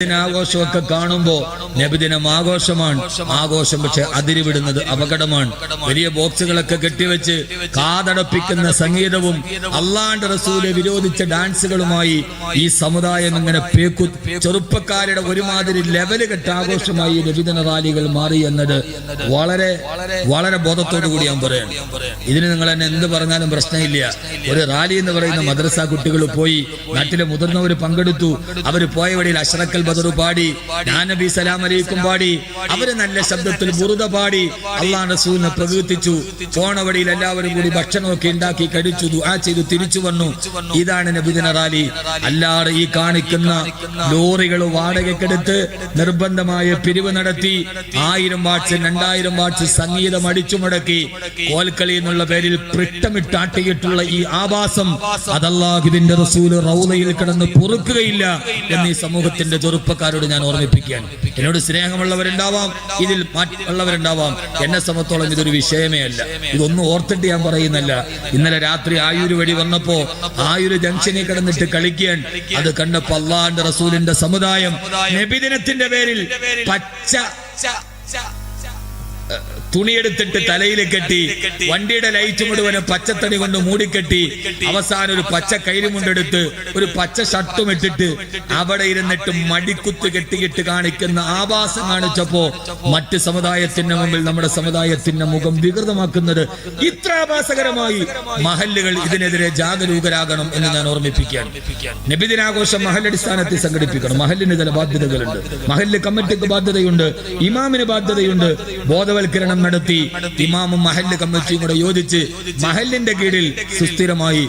നബിദിനാഘോഷമൊക്കെ കാണുമ്പോ നബിദിനം ആഘോഷമാണ്. ആഘോഷം പക്ഷെ അതിരിവിടുന്നത് അപകടമാണ്. വലിയ ബോക്സുകളൊക്കെ കെട്ടിവെച്ച് കാതടപ്പിക്കുന്ന സംഗീതവും അള്ളാണ്ട് റസൂലെ വിരോധിച്ച ഡാൻസുകളുമായി ഈ സമുദായം ഇങ്ങനെ പേക്കു ചെറുപ്പക്കാരുടെ ഒരുമാതിരി ലെവൽ കെട്ട ആഘോഷമായി നബിദിന റാലികൾ മാറി എന്നത് വളരെ വളരെ ബോധത്തോടു കൂടി ഞാൻ പറയാണ്. ഇതിന് നിങ്ങൾ എന്നെ എന്ത് പറഞ്ഞാലും പ്രശ്നമില്ല. ഒരു റാലി എന്ന് പറയുന്ന മദ്രസ കുട്ടികൾ പോയി നാട്ടിലെ മുതിർന്നവർ പങ്കെടുത്തു. അവർ പോയ വഴിയിൽ അഷ്റക്കൽ ബദർ പാടി. ഞാൻ നബി സലാം അലൈക്കും പാടി. അവർ നല്ല ശബ്ദത്തിൽ ബുറുദ പാടി. അള്ളാഹ് റസൂലിനെ പ്രകീർത്തിച്ചു. പോണ വഴിയിൽ എല്ലാവരും കൂടി ഭക്ഷണമൊക്കെ ഉണ്ടാക്കി കഴിച്ചു ദുആ ചെയ്തു തിരിച്ചു വന്നു. ഇതാണ് നബിദിന റാലി അല്ലാതെ ഈ കാണിക്കുന്ന ലോറികൾ വാടകയ്ക്കെടുത്ത് നിർബന്ധമായ പിരിവ് നടത്തി. ആയിരം വാട്സ് രണ്ടായിരം വാട്സ് സംഗീതം അടിച്ചു മുടക്കി. കോൽക്കളി എന്നുള്ള പേരിൽ പ്രിട്ടമിട്ടാട്ടിയിട്ടുള്ള ഈ ആഭാസം അതല്ലാഹുവിന്റെ റസൂൽ റൗലയിൽ കിടന്ന് പൊറുക്കുകയില്ല. എന്നീ സമൂഹത്തിന്റെ ചെറുപ്പക്കാരോട് ഞാൻ ഓർമ്മിപ്പിക്കാൻ എന്നോട് സ്നേഹമുള്ളവരുണ്ടാവാം ഇതിൽ മറ്റുള്ളവരുണ്ടാവാം. എന്നെ സംബന്ധിച്ചോളം ഇതൊരു വിഷയമേ അല്ല. ഇതൊന്നും ഓർത്തിട്ട് ഞാൻ പറയുന്നല്ല ഇന്നലെ രാത്രി ആയൂര് വഴി വന്നപ്പോ ആയൂര് ജംഗ്ഷനിൽ കിടന്നിട്ട് കളിക്കാൻ അത് കണ്ടപ്പോ അള്ളാന്റെ റസൂലിന്റെ സമുദായം നബിദിനത്തിന്റെ പേരിൽ പച്ച തുണിയെടുത്തിട്ട് തലയിൽ കെട്ടി വണ്ടിയുടെ ലൈറ്റ് മുഴുവനും പച്ചത്തണി കൊണ്ട് മൂടിക്കെട്ടി. അവസാനം ഒരു പച്ച കൈലുമുണ്ടെടുത്ത് ഒരു പച്ച ഷർട്ടും ഇട്ടിട്ട് അവിടെ ഇരുന്നിട്ട് മടിക്കുത്ത് കെട്ടിയിട്ട് കാണിക്കുന്ന ആഭാസം കാണിച്ചപ്പോ മറ്റ് സമുദായത്തിന്റെ മുമ്പിൽ നമ്മുടെ സമുദായത്തിന്റെ മുഖം വികൃതമാക്കുന്നത് ഇത്ര ആവാസകരമായി മഹല്ലുകൾ ഇതിനെതിരെ ജാഗരൂകരാകണം എന്ന് ഞാൻ ഓർമ്മിപ്പിക്കുകയാണ്. നബിദിനാഘോഷം മഹല്ലടിസ്ഥാനത്തിൽ സംഘടിപ്പിക്കണം. മഹല്ലിന് ചില ബാധ്യതകളുണ്ട്. മഹല്ല് കമ്മിറ്റിക്ക് ബാധ്യതയുണ്ട്. ഇമാമിന് ബാധ്യതയുണ്ട്. ബോധവൽക്കരണം നടത്തി ഇമാമും മഹല്ല് കമ്മിറ്റിയും കൂടെ യോജിച്ച് മഹല്ലിന്റെ കീഴിൽ സുസ്ഥിരമായി.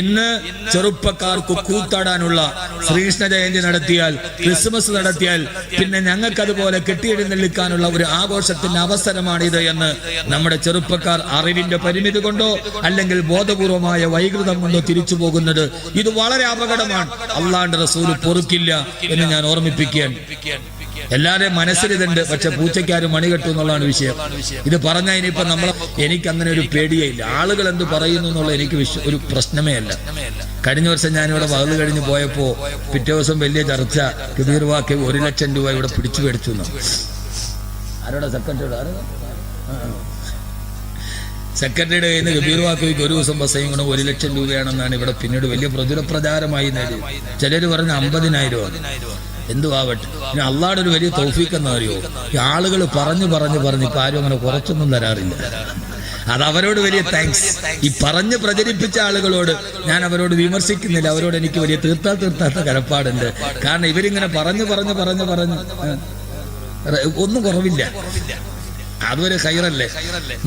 ഇന്ന് ചെറുപ്പക്കാർക്ക് കൂത്താടാനുള്ള ശ്രീകൃഷ്ണ ജയന്തി നടത്തിയാൽ ക്രിസ്മസ് നടത്തിയാൽ പിന്നെ ഞങ്ങൾക്ക് അതുപോലെ കെട്ടിയെഴുന്നള്ളിക്കാനുള്ള ഒരു ആഘോഷത്തിന്റെ അവസരമാണിത് എന്ന് നമ്മുടെ ചെറുപ്പക്കാർ അറിവിന്റെ പരിമിതി കൊണ്ടോ അല്ലെങ്കിൽ ബോധപൂർവമായ വൈകൃതം കൊണ്ടോ തിരിച്ചു പോകുന്നത് ഇത് വളരെ അപകടമാണ്. അള്ളാണ്ട് റസൂൽ പൊറുക്കില്ല എന്ന് ഞാൻ ഓർമ്മിപ്പിക്കുകയാണ്. എല്ലാവരുടെയും മനസ്സിലിതുണ്ട് പക്ഷെ പൂച്ചയ്ക്കാരും മണി കെട്ടു എന്നുള്ളതാണ് വിഷയം. ഇത് പറഞ്ഞാൽ ഇനിയിപ്പോ നമ്മൾ എനിക്ക് അങ്ങനെ ഒരു പേടിയേ ഇല്ല. ആളുകൾ എന്ത് പറയുന്നു എന്നുള്ള എനിക്ക് ഒരു പ്രശ്നമേ അല്ല. കഴിഞ്ഞ വർഷം ഞാനിവിടെ വകൽ കഴിഞ്ഞ് പോയപ്പോ പിറ്റേ ദിവസം വലിയ ചർച്ച കബീർ വാക്ക് ഒരു ലക്ഷം രൂപ ഇവിടെ പിടിച്ചു മേടിച്ചു ആരോടാ സെക്രട്ടറിയോട്? ആരോ സെക്രട്ടറിയുടെ കയ്യിൽ നിന്ന് കബീർ ഒരു ദിവസം ബസ്സയും കൂടെ ഒരു ലക്ഷം രൂപയാണെന്നാണ് ഇവിടെ പിന്നീട് വലിയ പ്രചുര പ്രചാരമായി നേടി. ചിലർ പറഞ്ഞ അമ്പതിനായിരം എന്തുവാവട്ടെ? പിന്നെ അള്ളാടെ ഒരു വലിയ തൗഫീക്ക് എന്ന് അറിയോ ഈ ആളുകൾ പറഞ്ഞു പറഞ്ഞു പറഞ്ഞ് ഇപ്പം ആരും അങ്ങനെ കുറച്ചൊന്നും തരാറില്ല. അത് അവരോട് വലിയ താങ്ക്സ് ഈ പറഞ്ഞ് പ്രചരിപ്പിച്ച ആളുകളോട് ഞാൻ അവരോട് വിമർശിക്കുന്നില്ല. അവരോട് എനിക്ക് വലിയ തീർത്താൽ തീർത്താത്ത കരപ്പാടുണ്ട്. കാരണം ഇവരിങ്ങനെ പറഞ്ഞു പറഞ്ഞു പറഞ്ഞു പറഞ്ഞു ഒന്നും കുറവില്ല. അതൊരു ഹൈറല്ലേ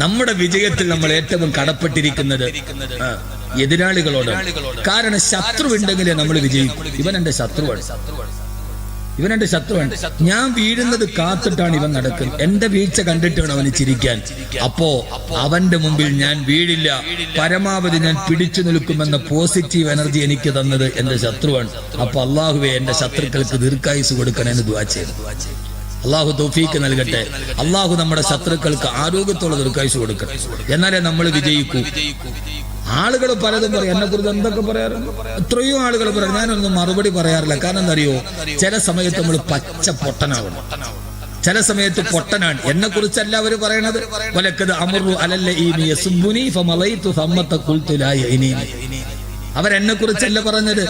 നമ്മുടെ വിജയത്തിൽ നമ്മൾ ഏറ്റവും കടപ്പെട്ടിരിക്കുന്നത് എതിരാളികളോട് കാരണം ശത്രു ഉണ്ടെങ്കിലേ നമ്മൾ വിജയിക്കും. ഇവൻ എന്റെ ശത്രുവാണ്. ഇവൻ എന്റെ ശത്രുവാണ് ഞാൻ വീഴുന്നത് കാത്തിട്ടാണ് ഇവൻ നടക്കുന്നത്. എന്റെ വീഴ്ച കണ്ടിട്ടാണ് അവന് ചിരിക്കാൻ. അപ്പോ അവന്റെ മുമ്പിൽ ഞാൻ വീഴില്ല. പരമാവധി ഞാൻ പിടിച്ചു നിൽക്കുമെന്ന പോസിറ്റീവ് എനർജി എനിക്ക് തന്നത് എന്റെ ശത്രുവാണ്. അപ്പൊ അള്ളാഹുവെ എന്റെ ശത്രുക്കൾക്ക് ദീർഘായുസ് കൊടുക്കണമെന്ന് ദ്വാ ചെയ്തു അള്ളാഹു തൗഫീക്ക് നൽകട്ടെ. അള്ളാഹു നമ്മുടെ ശത്രുക്കൾക്ക് ആരോഗ്യത്തോടെ ദീർഘായുസ് കൊടുക്കട്ടെ. എന്നാലേ നമ്മൾ വിജയിക്കൂ. ആളുകൾ പലതും പറയും. എന്നെ കുറിച്ച് എന്തൊക്കെ പറയാറുണ്ട് എത്രയോ ആളുകൾ പറയാറ്. ഞാനൊന്നും മറുപടി പറയാറില്ല. കാരണം എന്താ അറിയോ ചില സമയത്ത് നമ്മൾ പച്ച പൊട്ടനാവണം. ചില സമയത്ത് പൊട്ടനാണ്. എന്നെ കുറിച്ചല്ല അവർ പറയണത്. വലക്കത് അമറു അലല്ല ഈ ഇനീനി അവരെന്നെ കുറിച്ചല്ല പറഞ്ഞത്.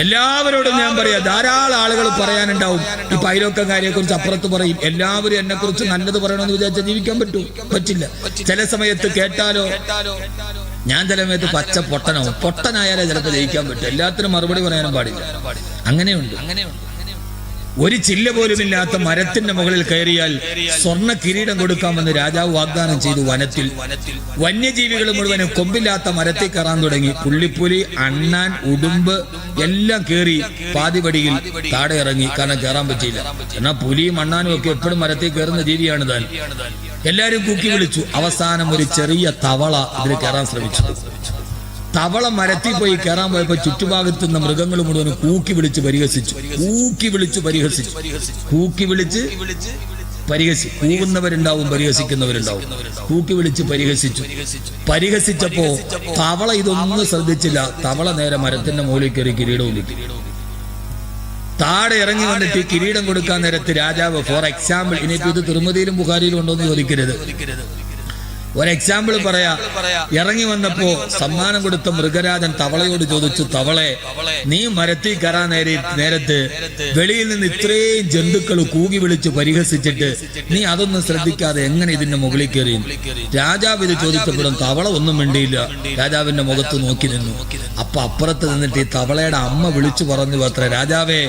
എല്ലാവരോടും ഞാൻ പറയാം ധാരാളം ആളുകൾ പറയാനുണ്ടാവും. ഈ പൈലോക്കങ്കാരിയെ കുറിച്ച് അപ്പുറത്ത് പറയും. എല്ലാവരും എന്നെ കുറിച്ച് നല്ലത് പറയണമെന്ന് വിചാരിച്ചാൽ ജീവിക്കാൻ പറ്റൂ? പറ്റില്ല. ചില സമയത്ത് കേട്ടാലോ? ഞാൻ ചില സമയത്ത് പച്ച പൊട്ടനോ പൊട്ടനായാലേ ചിലപ്പോൾ ജയിക്കാൻ പറ്റും. എല്ലാത്തിനും മറുപടി പറയാനും പാടില്ല. അങ്ങനെയുണ്ട് അങ്ങനെയുണ്ട്. ഒരു ചില്ല പോലുമില്ലാത്ത മരത്തിന്റെ മുകളിൽ കയറിയാൽ സ്വർണ കിരീടം കൊടുക്കാമെന്ന് രാജാവ് വാഗ്ദാനം ചെയ്തു വനത്തിൽ. വന്യജീവികൾ മുഴുവനും കൊമ്പില്ലാത്ത മരത്തിൽ കയറാൻ തുടങ്ങി. പുള്ളിപ്പുലി അണ്ണാൻ ഉടുമ്പ് എല്ലാം കയറി പാതിപടിയിൽ താടെ ഇറങ്ങി. കാരണം കയറാൻ പറ്റിയില്ല. എന്നാൽ പുലിയും അണ്ണാനും ഒക്കെ എപ്പോഴും മരത്തിൽ കയറുന്ന ജീവിയാണ് താൻ എല്ലാരും കൂക്കി വിളിച്ചു. അവസാനം ഒരു ചെറിയ തവള ഇതിൽ കയറാൻ ശ്രമിച്ചു. തവള മരത്തിൽ പോയി കയറാൻ പോയപ്പോ ചുറ്റുഭാഗത്ത് നിന്ന് മൃഗങ്ങൾ മുഴുവൻ കൂക്കി വിളിച്ച് പരിഹസിച്ചു. കൂക്കി വിളിച്ച് പരിഹസിച്ചു. കൂക്കി വിളിച്ച് പരിഹസി കൂവുന്നവരുണ്ടാവും പരിഹസിക്കുന്നവരുണ്ടാവും. കൂക്കി വിളിച്ച് പരിഹസിച്ചു. പരിഹസിച്ചപ്പോ തവള ഇതൊന്നും ശ്രദ്ധിച്ചില്ല. തവള നേരെ മരത്തിന്റെ മുകളിൽ കയറി കിരീടവും കിട്ടി താഴെ ഇറങ്ങി വന്നിട്ട് കിരീടം കൊടുക്കാൻ നേരത്ത് രാജാവ് ഫോർ എക്സാമ്പിൾ ഇനിയിപ്പോ ഇത് തിരുമതിയിലും ബുഹാരിയിലും ഉണ്ടോ എന്ന് ചോദിക്കരുത്. ഒരു എക്സാമ്പിൾ പറയാ. ഇറങ്ങി വന്നപ്പോ സമ്മാനം കൊടുത്ത മൃഗരാജൻ തവളയോട് ചോദിച്ചു തവളെ നീ മരത്തിൽ കയറാൻ നേരെ നേരത്ത് വെളിയിൽ നിന്ന് ഇത്രയും ജന്തുക്കൾ കൂകി വിളിച്ച് പരിഹസിച്ചിട്ട് നീ അതൊന്നും ശ്രദ്ധിക്കാതെ എങ്ങനെ ഇതിന്റെ മുകളിൽ കയറി രാജാവ് ഇത് ചോദിച്ചപ്പോഴും തവള ഒന്നും മിണ്ടിയില്ല. രാജാവിന്റെ മുഖത്ത് നോക്കി നിന്നു അപ്പൊ അപ്പുറത്ത് നിന്നിട്ട് ഈ തവളയുടെ അമ്മ വിളിച്ചു പറഞ്ഞു അത്ര രാജാവേ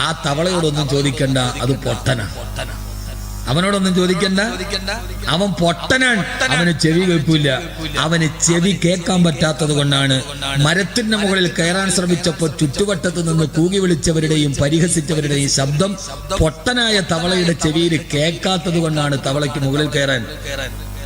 ആ തവളയോടൊന്നും ചോദിക്കണ്ട അത് പൊട്ടനാ. അവനോടൊന്നും ചോദിക്കണ്ട. അവൻ പൊട്ടനാണ്. അവന് ചെവി കേൾപ്പില്ല അവന് ചെവി കേൾക്കാൻ പറ്റാത്തത് കൊണ്ടാണ് മരത്തിന്റെ മുകളിൽ കയറാൻ ശ്രമിച്ചപ്പോൾ ചുറ്റുവട്ടത്ത് നിന്ന് കൂകി വിളിച്ചവരുടെയും പരിഹസിച്ചവരുടെയും ശബ്ദം പൊട്ടനായ തവളയുടെ ചെവിയിൽ കേൾക്കാത്തത് കൊണ്ടാണ് തവളയ്ക്ക് മുകളിൽ കയറാൻ.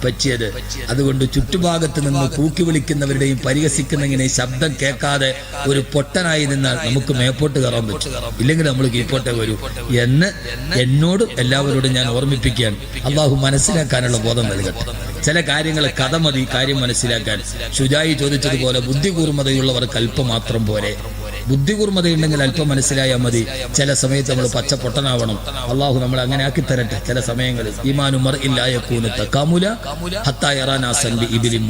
പറ്റിയത്. അതുകൊണ്ട് ചുറ്റുഭാഗത്ത് നിന്ന് കൂക്കി വിളിക്കുന്നവരുടെയും പരിഹസിക്കുന്നങ്ങനെ ശബ്ദം കേൾക്കാതെ ഒരു പൊട്ടനായി നിന്നാൽ നമുക്ക് മേപ്പോട്ട് കയറാൻ പറ്റും. ഇല്ലെങ്കിൽ നമ്മൾ കീഴ്പോട്ടേ വരൂ. എന്ന് എന്നോട് എല്ലാവരോടും ഞാൻ ഓർമ്മിപ്പിക്കുകയാണ്. അള്ളാഹു മനസ്സിലാക്കാനുള്ള ബോധം നൽകട്ടെ. ചില കാര്യങ്ങൾ കഥ മതി കാര്യം മനസ്സിലാക്കാൻ. ശുചായി ചോദിച്ചതുപോലെ ബുദ്ധി കൂർമ്മതയുള്ളവർക്ക് അല്പം മാത്രം പോരെ. ബുദ്ധി കൂർമ്മതയുണ്ടെങ്കിൽ അല്പം മനസ്സിലായാൽ മതി. ചില സമയത്ത് നമ്മൾ പച്ച പൊട്ടനാവണം. അള്ളാഹു നമ്മൾ അങ്ങനെ ആക്കി തരട്ടെ. ചില സമയങ്ങളിൽ ഈമാനുമർ ഇല്ലായൂന് തക്കാമുല ഹത്തായറാനാസൻ ബി ഇബിലി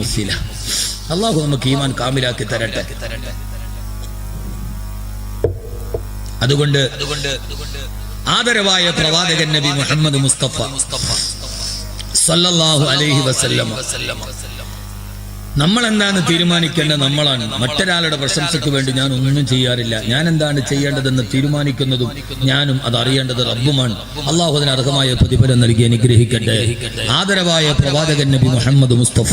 അള്ളാഹു നമുക്ക് ഈമാൻ കാമിലാക്കി തരട്ടെ. അതുകൊണ്ട് ആദരവായ പ്രവാചകൻ നബി മുഹമ്മദ് മുസ്തഫ സല്ലല്ലാഹു അലൈഹി വസല്ലം നമ്മൾ എന്താണ് തീരുമാനിക്കേണ്ടത് നമ്മളാണ്. മറ്റൊരാളുടെ പ്രശംസയ്ക്ക് വേണ്ടി ഞാൻ ഒന്നും ചെയ്യാറില്ല. ഞാൻ എന്താണ് ചെയ്യേണ്ടതെന്ന് തീരുമാനിക്കുന്നതും ഞാനും അത് അറിയേണ്ടത് റബ്ബുമാണ്. അള്ളാഹു അതിന് അർഹമായ പ്രതിഫലം നൽകി അനുഗ്രഹിക്കട്ടെ. ആദരവായ പ്രവാചകൻ നബി മുഹമ്മദ് മുസ്തഫ.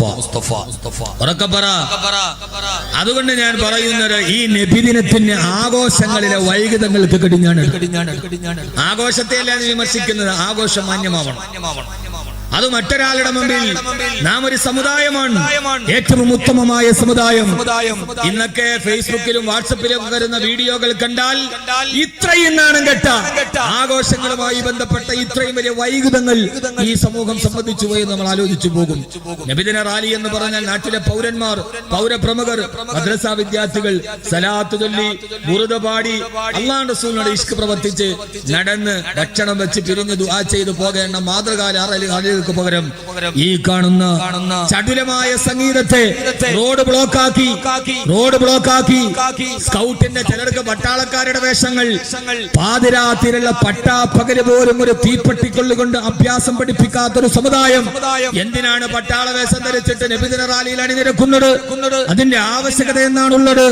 അതുകൊണ്ട് ഞാൻ പറയുന്നത് ഈ നബി നബിദിനത്തിന്റെ ആഘോഷങ്ങളിലെ വൈകിതങ്ങൾക്ക് കടിഞ്ഞാണ് ആഘോഷത്തെയല്ല അല്ലാതെ വിമർശിക്കുന്നത്. ആഘോഷം മാന്യമാവണം അത് മറ്റൊരാളുടെ മുമ്പിൽ നാം ഒരു സമുദായമാണ്. ഏറ്റവും ഉത്തമമായ സമുദായം. ഇന്നൊക്കെ ഫേസ്ബുക്കിലും വാട്സപ്പിലും വരുന്ന വീഡിയോകൾ കണ്ടാൽ ഇത്രയും നാണം കെട്ട. ആഘോഷങ്ങളുമായി ബന്ധപ്പെട്ട ഇത്രയും വലിയ വൈകുതങ്ങൾ ഈ സമൂഹം സംബന്ധിച്ചു പോയി നമ്മൾ ആലോചിച്ചു പോകും. നബിദിന റാലി എന്ന് പറഞ്ഞാൽ നാട്ടിലെ പൗരന്മാർ പൗരപ്രമുഖർ മദ്രസ വിദ്യാർത്ഥികൾ സലാത്ത് ചൊല്ലി ബുറുദ പാടി സൂനോട് റസൂലിനോട് ഇഷ്ക് പ്രവർത്തിച്ച് നടന്ന് ഭക്ഷണം വെച്ച് പിരിഞ്ഞ് ദുആ ചെയ്തു പോകേണ്ട മാതൃകാല ആളുകൾക്ക് പകരം ഈ കാണുന്ന ചടുലമായ സംഗീതത്തെ റോഡ് ബ്ലോക്ക് ആക്കി റോഡ് ബ്ലോക്ക് ആക്കി സ്കൗട്ടിന്റെ ചിലർക്ക് പട്ടാളക്കാരുടെ വേഷങ്ങൾ പാതിരാത്തിലുള്ള പട്ടാപ്പകൽ പോലും ഒരു തീപ്പെട്ടിക്കൊള്ളുകൊണ്ട് അഭ്യാസം പഠിപ്പിക്കാത്തൊരു സമുദായം. എന്തിനാണ് പട്ടാള വേഷം ധരിച്ചിട്ട് നബിദിന റാലിയിൽ അണിനിരക്കുന്നത്? അതിന്റെ ആവശ്യകത എന്നാണുള്ളത്.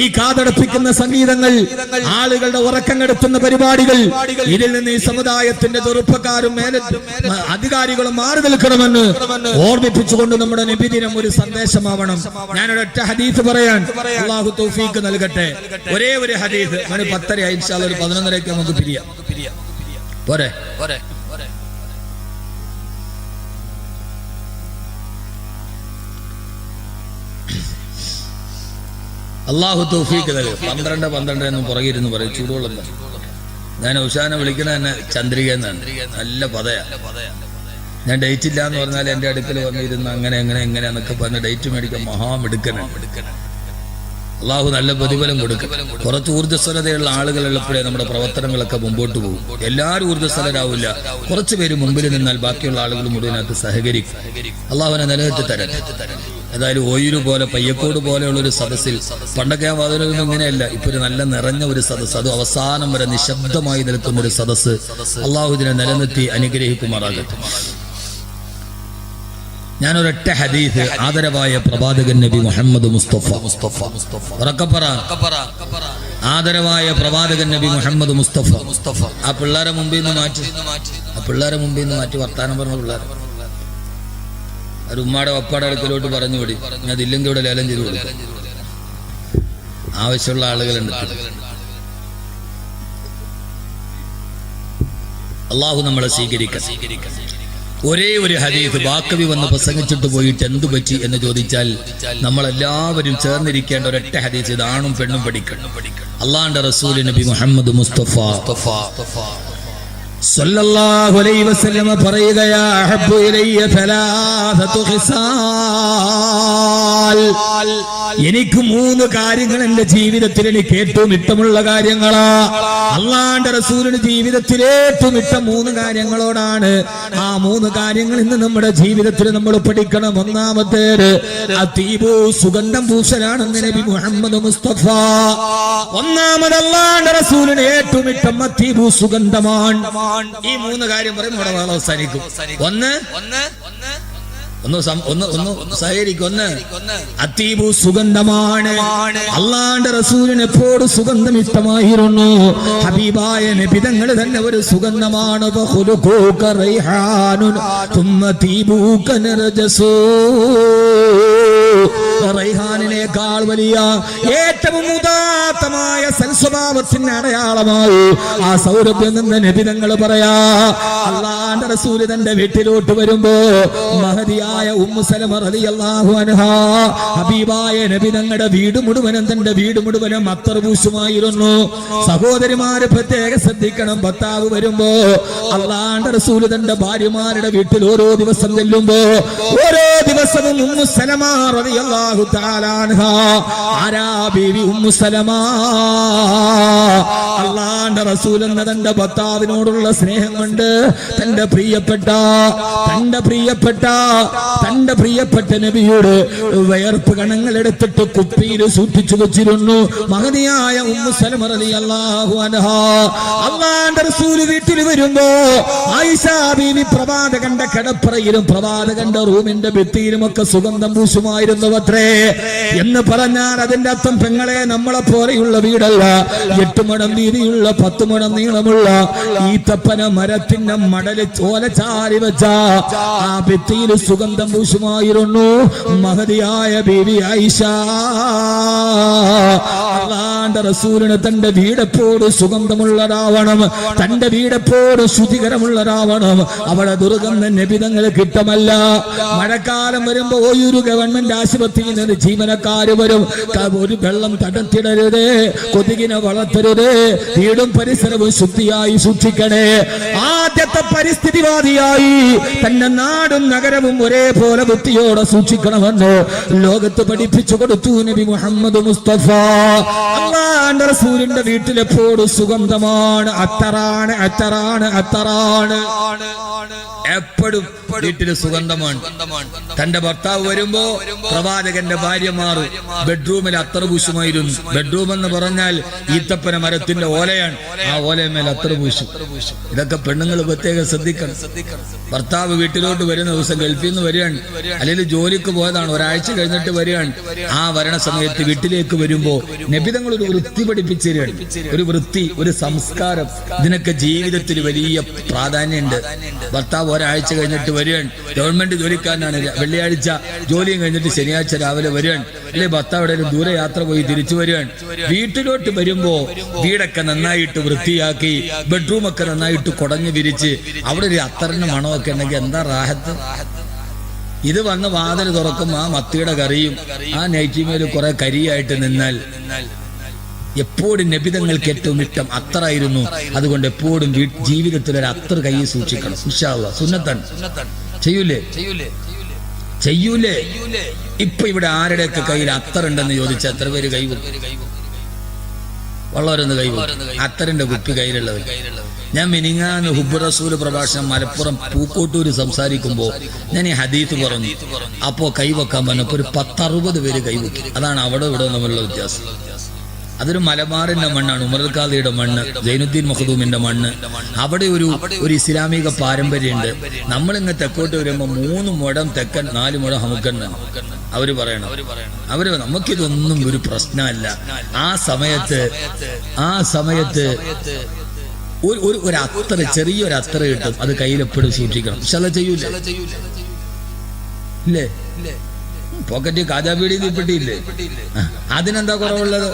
ഈ കാതടപ്പിക്കുന്ന സംഗീതങ്ങൾ ആളുകളുടെ ഉറക്കം കെടുത്തുന്ന പരിപാടികൾ. ഇതിൽ നിന്ന് ഈ സമുദായത്തിന്റെ ചെറുപ്പക്കാരും മേലെ അധികാരികളും മാറി നിൽക്കണമെന്ന് ഓർമ്മിപ്പിച്ചുകൊണ്ട് നമ്മുടെ നബിദിനം ഒരു സന്ദേശമാവണം. ഞാൻ ഞാനൊരൊറ്റ ഹദീസ് പറയാൻ. അള്ളാഹു തൗഫീക്ക് നൽകട്ടെ. ഒരേ ഒരു ഹദീസ്. മണി പത്തര അയച്ചാൽ ഒരു പതിനൊന്നരയ്ക്ക് നമുക്ക് പിരിയാം. പോരെ? അള്ളാഹു തൗഫീക്ക് നൽകും പന്ത്രണ്ട് പന്ത്രണ്ട് എന്നും പുറകിരുന്ന് പറയും. ചൂടുവെള്ളം ഞാൻ ഉഷാനെ വിളിക്കണ തന്നെ ചന്ദ്രിക എന്നാണ്. നല്ല പതയാ ഞാൻ ഡേറ്റ് ഇല്ല എന്ന് പറഞ്ഞാൽ എന്റെ അടുക്കൽ വന്നിരുന്ന് അങ്ങനെ എങ്ങനെ എങ്ങനെ എന്നൊക്കെ പറഞ്ഞ് ഡേറ്റ് മേടിക്കാൻ മഹാമെടുക്കണം അള്ളാഹു നല്ല പ്രതിഫലം കൊടുക്കും. കുറച്ച് ഊർജസ്വലതയുള്ള ആളുകൾ ഉള്ളപ്പോഴേ നമ്മുടെ പ്രവർത്തനങ്ങളൊക്കെ മുമ്പോട്ട് പോകും. എല്ലാവരും ഊർജസ്വലരാവില്ല. കുറച്ച് പേര് മുമ്പിൽ നിന്നാൽ ബാക്കിയുള്ള ആളുകൾ മുഴുവനകത്ത് സഹകരിക്കും. അള്ളാഹുവിനെ നിലനിർത്തി തരാം ഏതായാലും ഓയൂര് പോലെ പയ്യക്കോട് പോലെയുള്ള ഒരു സദസ്സിൽ പണ്ടൊക്കെ വാതിലൊന്നും ഇങ്ങനെയല്ല. ഇപ്പൊ ഒരു നല്ല നിറഞ്ഞ ഒരു സദസ്സ്. അത് അവസാനം വരെ നിശബ്ദമായി നിൽക്കുന്ന ഒരു സദസ്സ്. അള്ളാഹുദിനെ നിലനിർത്തി അനുഗ്രഹിക്കുമാറാകട്ടെ. ഞാൻ ഒരൊറ്റ ഹദീസ് ആദരവായ പ്രവാചകൻ നബി മുഹമ്മദ് മുസ്തഫ. മുസ്തഫ ഉറക്കപ്പറ ആദരവായ പ്രവാചകൻ നബി മുഹമ്മദ് മുസ്തഫ. മുസ്തഫ ആ പിള്ളേരെ മുമ്പിൽ നിന്ന് മാറ്റി. ആ പിള്ളേരെ മുമ്പിൽ നിന്ന് മാറ്റി വർത്താനം പറഞ്ഞ പിള്ളേർ ഒരു ഉമ്മാടെ ഒപ്പാടെ അടുക്കലോട്ട് പറഞ്ഞു വിടി. ഞാൻ അതില്ലെങ്കിൽ ഇവിടെ ലേലം ചെയ്ത് കൊടുക്കും. ആവശ്യമുള്ള ആളുകളുണ്ട്. അള്ളാഹു നമ്മളെ സ്വീകരിക്കാം ഒരേ ഒരു ഹദീസ് ബാക്കവി വന്ന് പ്രസംഗിച്ചിട്ട് പോയിട്ട് എന്തു പറ്റി എന്ന് ചോദിച്ചാൽ നമ്മളെല്ലാവരും ചേർന്നിരിക്കേണ്ട ഒരൊറ്റ ഹദീസ് ആണും പെണ്ണും പഠിക്കണം. അള്ളാന്റെ റസൂൽ നബി മുഹമ്മദ് മുസ്തഫ പറയുകയാ ഖിസാൽ. എനിക്ക് മൂന്ന് കാര്യങ്ങൾ എന്റെ ജീവിതത്തിൽ എനിക്ക് ഏറ്റവും ഇഷ്ടമുള്ള കാര്യങ്ങളാ. അള്ളാന്റെ റസൂലിന് ജീവിതത്തിൽ ഏറ്റവും ഇഷ്ടം മൂന്ന് കാര്യങ്ങളോടാണ്. ആ മൂന്ന് കാര്യങ്ങൾ ഇന്ന് നമ്മുടെ ജീവിതത്തിൽ നമ്മൾ പഠിക്കണം. ഒന്നാമത്തേത് അതീബു സുഗന്ധം പൂശലാണെന്ന് നബി മുഹമ്മദ് മുസ്തഫ. ഒന്നാമത് അള്ളാന്റെ റസൂലിന് ഏറ്റവും ഇഷ്ടം അതീബു സുഗന്ധമാണ്. ഈ മൂന്ന് കാര്യം പറയുമ്പോൾ അവസാനിക്കും. ഒന്ന് ഒന്ന് ഒന്ന് ഒന്ന് ഒന്ന് സഹകരിക്കൊന്ന്. അതീബു സുഗന്ധമാണ്. അള്ളാന്റെ റസൂലിന് എപ്പോഴും സുഗന്ധം ഇഷ്ടമായിരുന്നു ഹബീബായ നബിതങ്ങൾ തന്നെ ഒരു സുഗന്ധമാണ്. റൈഹാനിനേക്കാൾ വലിയ ഏറ്റവും ഉദാത്തമായ സൽസ്വഭാവത്തിന്റെ അടയാളമായി ആ സൗരഭ്യം നിന്ന് നബിതങ്ങൾ പറയാ അള്ളാന്റെ റസൂൽ തന്റെ വീട്ടിലോട്ട് വരുമ്പോ മഹതിയായ ഹബീബായ നബി തങ്ങളുടെ വീട് മുഴുവനും തന്റെ വീട് മുഴുവനും അത്തർപൂശുമായിരുന്നു സഹോദരിമാര് പ്രത്യേക ശ്രദ്ധിക്കണം. ഭർത്താവ് വരുമ്പോ അള്ളാന്റെ റസൂൽ തന്റെ ഭാര്യമാരുടെ വീട്ടിൽ ഓരോ ദിവസം ചെല്ലുമ്പോ ഓരോ ദിവസവും ഉമ്മു സലമ റളിയല്ലാഹു തആല അൻഹാ. ആരാ ബീവി ഉമ്മു സലമ? അള്ളാന്റെ റസൂൽ എന്ന തന്റെ ഭർത്താവിനോടുള്ള സ്നേഹം കൊണ്ട് തന്റെ പ്രിയപ്പെട്ട തന്റെ പ്രിയപ്പെട്ട തന്റെ പ്രിയപ്പെട്ട നബിയോട് വയർപ്പ് കണങ്ങൾ എടുത്തിട്ട് കുപ്പിയിൽ സൂക്ഷിച്ചു വെച്ചിരുന്നു. മഹതിയായ ഉമ്മു സലമ റളിയല്ലാഹു അൻഹാ. അള്ളാന്റെ റസൂൽ വീട്ടിൽ വരുമ്പോ ആയിഷ ബീവി പ്രവാചകന്റെ കിടപ്പറയിലും പ്രവാചകന്റെ റൂമിന്റെ ഒക്കെ സുഗന്ധം പൂശുമായിരുന്നു അത്രേ എന്ന് പറഞ്ഞാൽ അതിന്റെ അർത്ഥം പെങ്ങളെ നമ്മളെ പോലെയുള്ള വീടല്ല. എട്ട് മണം വീതിയുള്ള പത്ത് മണം നീളമുള്ള ഈത്തപ്പന മരത്തിന്റെ മടൽ ചോല ചാരി വെച്ച ആ ഭിത്തിയിൽ സുഗന്ധം പൂശുമായിരുന്നു. മഹതിയായ ബീവി ഐഷ അള്ളാന്റെ റസൂലിന് തന്റെ വീടെപ്പോഴും സുഗന്ധമുള്ളതാവണം. തന്റെ വീടെപ്പോഴും ശുചികരമുള്ളതാവണം. അവളെ ദുർഗന്ധ നബിതങ്ങൾ കിട്ടമല്ല. മഴക്കാലം വരുമ്പോ ഒരു ഗവൺമെന്റ് ആശുപത്രിയിൽ നിന്ന് ജീവനക്കാര് വരും. ഒരു വെള്ളം തടത്തിടരുത് കൊതുകിനെ വളർത്തരുത് വീടും പരിസരവും ശുദ്ധിയായി സൂക്ഷിക്കണേ. ആദ്യത്തെ പരിസ്ഥിതിവാദിയായി തന്റെ നാടും നഗരവും ഒരേപോലെ വൃത്തിയോടെ സൂക്ഷിക്കണമെന്ന് ലോകത്ത് പഠിപ്പിച്ചു കൊടുത്തു നബി മുഹമ്മദ് മുസ്തഫ. റസൂലിന്റെ വീട്ടിലെപ്പോഴും സുഗന്ധമാണ്. അത്തറാണ് അത്തറാണ് അത്തറാണ്. എപ്പോഴും വീട്ടിൽ സുഗന്ധമാണ്. തന്റെ ഭർത്താവ് വരുമ്പോ പ്രവാചകന്റെ ഭാര്യമാർ ബെഡ്റൂമിൽ അത്തർ പൂശുമായിരുന്നു. ബെഡ്റൂം എന്ന് പറഞ്ഞാൽ ഈത്തപ്പന മരത്തിന്റെ ഓലയാണ്. ആ ഓലയമേൽ അത്തർ പൂശു. ഇതൊക്കെ പെണ്ണുങ്ങൾ പ്രത്യേകം ശ്രദ്ധിക്കണം. ഭർത്താവ് വീട്ടിലോട്ട് വരുന്ന ദിവസം ഗൾഫിൽ നിന്ന് വരികയാണ്. അല്ലെങ്കിൽ ജോലിക്ക് പോയതാണ്. ഒരാഴ്ച കഴിഞ്ഞിട്ട് വരികയാണ്. ആ വരണ സമയത്ത് വീട്ടിലേക്ക് വരുമ്പോ നബിതങ്ങൾ ഒരു വൃത്തി പഠിപ്പിച്ചിരുകയാണ്. ഒരു വൃത്തി ഒരു സംസ്കാരം. ഇതിനൊക്കെ ജീവിതത്തിൽ വലിയ പ്രാധാന്യമുണ്ട്. ഭർത്താവ് ഒരാഴ്ച കഴിഞ്ഞിട്ട് വരികയാണ്. ഗവൺമെന്റ് ജോലിക്കാരനാണ്. വെള്ളിയാഴ്ച ജോലിയും കഴിഞ്ഞിട്ട് ശനിയാഴ്ച രാവിലെ വരികയാണ് അല്ലെ ഭർത്താവ് എവിടെയും ദൂരെ യാത്ര പോയി തിരിച്ചു വരികയാണ് വീട്ടിലോട്ട് വരുമ്പോ വീടൊക്കെ നന്നായിട്ട് വൃത്തിയാക്കി ബെഡ്റൂം ഒക്കെ നന്നായിട്ട് കുടഞ്ഞു വിരിച്ച് അവിടെ ഒരു അത്തറിന് മണമൊക്കെ ഉണ്ടെങ്കിൽ എന്താ റാഹത്ത്? ഇത് വന്ന് വാതിൽ തുറക്കും ആ മത്തിയുടെ കറിയും ആ നൈറ്റിമേൽ കുറെ കരിയായിട്ട് നിന്നാൽ എപ്പോഴും നബിതങ്ങൾക്ക് ഏറ്റവും ഇഷ്ടം അത്തറായിരുന്നു. അതുകൊണ്ട് എപ്പോഴും ജീവിതത്തിൽ ഒരു അത്ര കൈ സൂക്ഷിക്കണം. ഉഷാവുക സുന്നത്തൻ ചെയ്യൂലേ ചെയ്യൂലേ? ചെയ്യൂലേ? ഇപ്പൊ ഇവിടെ ആരുടെയൊക്കെ കയ്യിൽ അത്തറുണ്ടെന്ന് ചോദിച്ച എത്ര പേര് കൈവക്കും വള്ളവരൊന്ന് കൈവക്കും അത്തറിന്റെ കുപ്പി കയ്യിലുള്ളത്. ഞാൻ മിനിങ്ങാന്ന് ഹുബ് റസൂൽ പ്രഭാഷണം മലപ്പുറം പൂക്കോട്ടൂര് സംസാരിക്കുമ്പോ ഞാൻ ഈ ഹദീത്ത് പറഞ്ഞു. അപ്പോ കൈവെക്കാൻ പറഞ്ഞപ്പോ ഒരു പത്തറുപത് പേര് കൈവെക്കും അതാണ് അവിടെ ഇവിടെ തമ്മിലുള്ള വ്യത്യാസം. അതൊരു മലബാറിന്റെ മണ്ണാണ്. ഉമർഖാദിയുടെ ഖാദിയുടെ മണ്ണ് ജൈനുദ്ദീൻ മുഹദൂമിന്റെ മണ്ണ്. അവിടെ ഒരു ഒരു ഇസ്ലാമിക പാരമ്പര്യമുണ്ട്. നമ്മളിങ്ങ് തെക്കോട്ട് വരുമ്പോ മൂന്ന് മുടം തെക്കൻ നാല് മുടം ഹമുക്കൻ അവർ പറയണം. അവർ നമുക്കിതൊന്നും ഒരു പ്രശ്നമല്ല. ആ സമയത്ത് ആ സമയത്ത് ഒരു ഒരു അത്തറ് ചെറിയൊരു അത്ര കിട്ടും. അത് കയ്യിലെപ്പോഴും സൂക്ഷിക്കണം. ചെയ്യൂല്ലേ ചെയ്യൂല? ഇല്ലേ? പോക്കറ്റ് കാജാബീടി തീപ്പെട്ടിയില്ലേ? അതിനെന്താ കുറവുള്ളത്?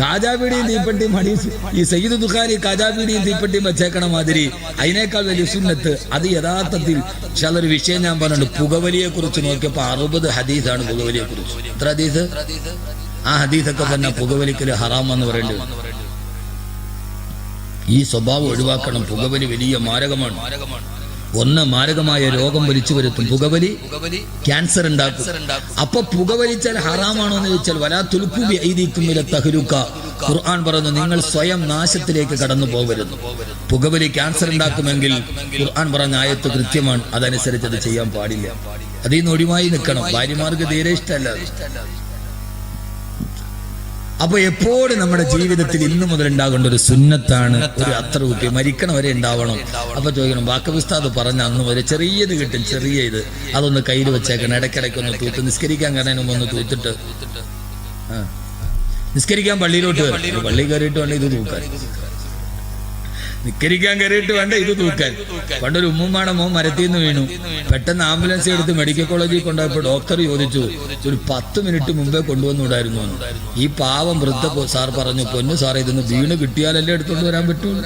കാജാപീടിയും തീപ്പെട്ടി മടി ഈ സയ്യിദ് ദുഖാരി കാജാപീടിയും തീപ്പെട്ടിയും വെച്ചേക്കണ മാതിരി അതിനേക്കാൾ വലിയ സുന്നത്ത് അത് യഥാർത്ഥത്തിൽ ചില ഒരു വിഷയം ഞാൻ പറഞ്ഞിട്ടുണ്ട്. പുകവലിയെ കുറിച്ച് നോക്കിയപ്പോ അറുപത് ഹദീസാണ് പുകവലിയെ കുറിച്ച് എത്ര ഹദീസ്? ആ ഹദീസൊക്കെ തന്നെ പുകവലിക്കൽ ഹറാം എന്ന് പറയേണ്ടി. ഈ സ്വഭാവം ഒഴിവാക്കണം. പുകവലി വലിയ മാരകമാണ്. ഒന്ന് മാരകമായ രോഗം വലിച്ചു വരുത്തും. പുകവലി ക്യാൻസർ ഉണ്ടാക്കും. അപ്പൊ പുകവലിച്ചാൽ ഹറാമാണോ എന്ന് ചോദിച്ചാൽ വലാ തുൽക്കുബി ഐതിക്കും തഹരുക്ക ഖുർആൻ പറഞ്ഞു നിങ്ങൾ സ്വയം നാശത്തിലേക്ക് കടന്നു പോകരുത്. പുകവലി ക്യാൻസർ ഉണ്ടാക്കുമെങ്കിൽ ഖുർആൻ പറഞ്ഞ ആയത്ത് കൃത്യമാണ്. അതനുസരിച്ച് അത് ചെയ്യാൻ പാടില്ല. അതിൽ നിന്ന് ഒഴിവായി നിൽക്കണം. ഭാര്യമാർക്ക് തീരെ ഇഷ്ടമല്ല. അപ്പൊ എപ്പോഴും നമ്മുടെ ജീവിതത്തിൽ ഇന്നു മുതൽ ഉണ്ടാകേണ്ട ഒരു സുന്നത്താണ് ഒരു അത്ര കുട്ടി. മരിക്കണ വരെ ഉണ്ടാവണം. അപ്പൊ ചോദിക്കണം വാക്കവിസ്താദ് പറഞ്ഞ അന്ന് വരെ ചെറിയത് കിട്ടും ചെറിയ ഇത്. അതൊന്ന് കയ്യിൽ വെച്ചേക്കണം ഇടയ്ക്കിടയ്ക്ക് ഒന്ന് തൂത്ത്. നിസ്കരിക്കാൻ കാണാൻ മുമ്പ് ഒന്ന് തൂത്തിട്ട്. നിസ്കരിക്കാൻ പള്ളിയിലോട്ട് പള്ളി കയറിയിട്ട് വേണ്ട ഇത് തൂക്കാൻ. നിക്കരിക്കാൻ കയറിയിട്ട് വേണ്ട ഇത് തൂക്കാൻ. പണ്ടൊരു ഉമ്മുമ്മാടെ മോൻ മരത്തിൽ നിന്ന് വീണു. പെട്ടെന്ന് ആംബുലൻസ് എടുത്ത് മെഡിക്കൽ കോളേജിൽ കൊണ്ടുപോയപ്പോൾ ഡോക്ടർ ചോദിച്ചു ഒരു പത്ത് മിനിറ്റ് മുമ്പേ കൊണ്ടുവന്നുകൂടായിരുന്നു ഈ പാവം വൃദ്ധ സാർ പറഞ്ഞു പൊന്നു സാറേ ഇതൊന്ന് വീണ് കിട്ടിയാലല്ലേ എടുത്തുകൊണ്ട് വരാൻ പറ്റുള്ളൂ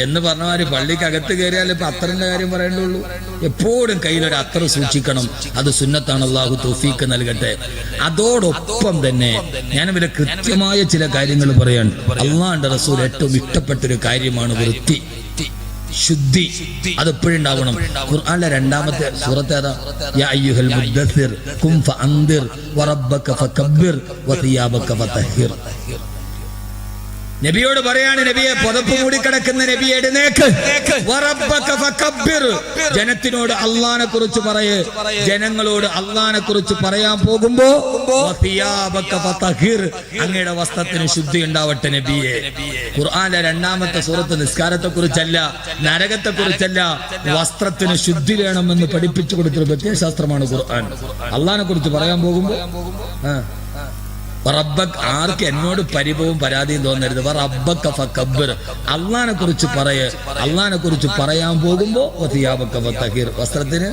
എന്ന് പറഞ്ഞമാര് പള്ളിക്കകത്ത് കയറിയാൽ ഇപ്പൊ അത്തറിന്റെ കാര്യം പറയേണ്ടുള്ളൂ എപ്പോഴും കയ്യിലൊരു അത്തറ് സൂക്ഷിക്കണം. അത് സുന്നത്താണ് അള്ളാഹു തോഫീക്ക് നൽകട്ടെ. അതോടൊപ്പം തന്നെ ഞാൻ ഇവിടെ കൃത്യമായ ചില കാര്യങ്ങൾ പറയാൻ അള്ളാന്റെ റസൂൽ ഏറ്റവും ഇഷ്ടപ്പെട്ട ഒരു കാര്യമാണ് വൃത്തി. ശുദ്ധി. അത് എപ്പോഴുണ്ടാവണം ഖുർആനിലെ രണ്ടാമത്തെ സൂറത്ത് യാ അയ്യുഹൽ മുദ്ദസ്സിർ കും വറബ്ബക വസിയാബക ഫതഹിർ നബിയോട് പറയാണ് നബിയെ പുതപ്പ് മൂടിക്കിടക്കുന്ന നബി എഴുന്നേക്ക്. ജനത്തിനോട് അള്ളാനെ കുറിച്ച് പറയ്. ജനങ്ങളോട് അള്ളാനെ കുറിച്ച് പറയാൻ പോകുമ്പോ. അങ്ങയുടെ വസ്ത്രത്തിന് ശുദ്ധി ഉണ്ടാവട്ടെ നബിയെ. ഖുർആാന്റെ രണ്ടാമത്തെ സുഹൃത്ത് നിസ്കാരത്തെ കുറിച്ചല്ല നരകത്തെ കുറിച്ചല്ല വസ്ത്രത്തിന് ശുദ്ധി വേണമെന്ന് പഠിപ്പിച്ചു കൊടുത്തൊരു പ്രത്യയശാസ്ത്രമാണ് ഖുർആൻ. അള്ളാനെ കുറിച്ച് പറയാൻ പോകുമ്പോ ആ റബ്ബക്ക് ആർക്ക് എന്നോട് പരിഭവും പരാതിയും തോന്നരുത്. റബ്ബക്ക ഫക്കബ്ബർ. അള്ളാനെ കുറിച്ച് പറയ. അള്ളാനെ കുറിച്ച് പറയാൻ പോകുമ്പോ വസ്ത്രത്തിന്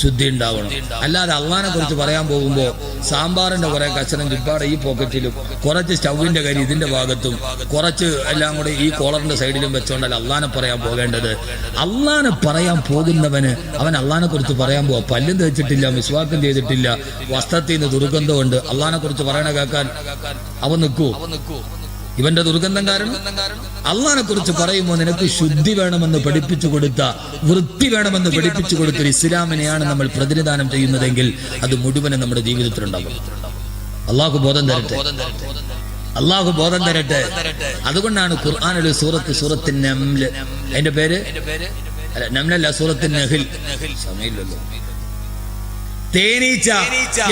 ശുദ്ധി ഉണ്ടാവണം. അല്ലാതെ അള്ളഹാനെ കുറിച്ച് പറയാൻ പോകുമ്പോ സാമ്പാറിന്റെ കുറെ കച്ചനം ചുപ്പാടെ ഈ പോക്കറ്റിലും കുറച്ച് സ്റ്റൗവിന്റെ കരി ഇതിന്റെ ഭാഗത്തും കുറച്ച് എല്ലാം കൂടി ഈ കോളറിന്റെ സൈഡിലും വെച്ചോണ്ടല്ല അള്ളഹാനെ പറയാൻ പോകേണ്ടത്? അള്ളഹാനെ പറയാൻ പോകുന്നവന് അവൻ അള്ളഹാനെ കുറിച്ച് പറയാൻ പോവാ. പല്ലും തേച്ചിട്ടില്ല മിസ്വാക്കം ചെയ്തിട്ടില്ല വസ്ത്രത്തിൽ നിന്ന് ദുർഗന്ധമുണ്ട്. അള്ളഹാനെ കുറിച്ച് പറയണ കേൾക്കാൻ അവൻ നിൽക്കൂ. ഇവന്റെ ദുർഗന്ധം കാരണം? അള്ളാനെ കുറിച്ച് പറയുമ്പോൾ നിനക്ക് ശുദ്ധി വേണമെന്ന് പഠിപ്പിച്ചു കൊടുത്ത വൃത്തി വേണമെന്ന് പഠിപ്പിച്ചു കൊടുത്ത ഇസ്ലാമിനെയാണ് നമ്മൾ പ്രതിനിധാനം ചെയ്യുന്നതെങ്കിൽ അത് മുഴുവനും നമ്മുടെ ജീവിതത്തിൽ ഉണ്ടാകും. അള്ളാഹു ബോധം തരട്ടെ. അള്ളാഹു ബോധം തരട്ടെ. അതുകൊണ്ടാണ് ഖുർആാനൊരു സൂറത്ത് സൂറത്തിൻ നംൽ അതിന്റെ പേര്? നംലല്ല സൂറത്തിൻ നഹിൽ. സമയമില്ലല്ലോ. തേനീച്ച.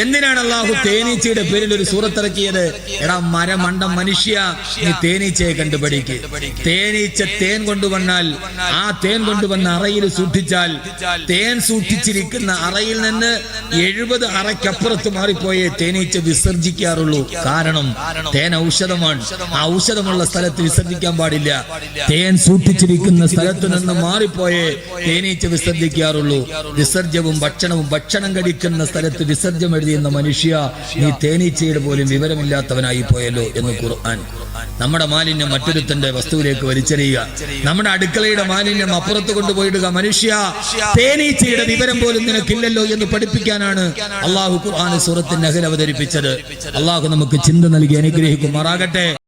എന്തിനാണ് അള്ളാഹു തേനീച്ചയുടെ പേരിൽ ഒരു സൂറത്തിറക്കിയത് എടാ മരമണ്ട മനുഷ്യ നീ തേനീച്ചയെ കണ്ടുപഠിക്ക്. തേനീച്ച തേൻ കൊണ്ടുവന്നാൽ ആ തേൻ കൊണ്ടുവന്ന അറയിൽ സൂക്ഷിച്ചാൽ തേൻ സൂക്ഷിച്ചിരിക്കുന്ന അറയിൽ നിന്ന് എഴുപത് അറയ്ക്കപ്പുറത്ത് മാറിപ്പോയേ തേനീച്ച വിസർജിക്കാറുള്ളൂ. കാരണം തേൻ ഔഷധമാണ്. ആ ഔഷധമുള്ള സ്ഥലത്ത് വിസർജിക്കാൻ പാടില്ല. തേൻ സൂക്ഷിച്ചിരിക്കുന്ന സ്ഥലത്ത് നിന്ന് മാറിപ്പോയേ തേനീച്ച വിസർജിക്കാറുള്ളൂ. വിസർജ്യവും ഭക്ഷണവും ഭക്ഷണം കഴിക്കുന്ന സ്ഥലത്ത് വിസർജ്യം എഴുതിയുന്ന മനുഷ്യ നീ തേനീച്ചയുടെ പോലും വിവരമില്ലാത്തവനായി പോയല്ലോ എന്ന് ഖുർആൻ. നമ്മുടെ മാലിന്യം മറ്റൊരുത്തന്റെ വസ്തുവിലേക്ക് വലിച്ചെറിയുക. നമ്മുടെ അടുക്കളയുടെ മാലിന്യം അപ്പുറത്ത് കൊണ്ടുപോയിടുക. മനുഷ്യ തേനീച്ചയുടെ വിവരം പോലും നിനക്കില്ലല്ലോ എന്ന് പഠിപ്പിക്കാനാണ് അള്ളാഹു ഖുർആൻ സൂറത്തിൻ നഹൽ അവതരിപ്പിച്ചത്. അള്ളാഹു നമുക്ക് ചിന്ത നൽകി അനുഗ്രഹിക്കുമാറാകട്ടെ.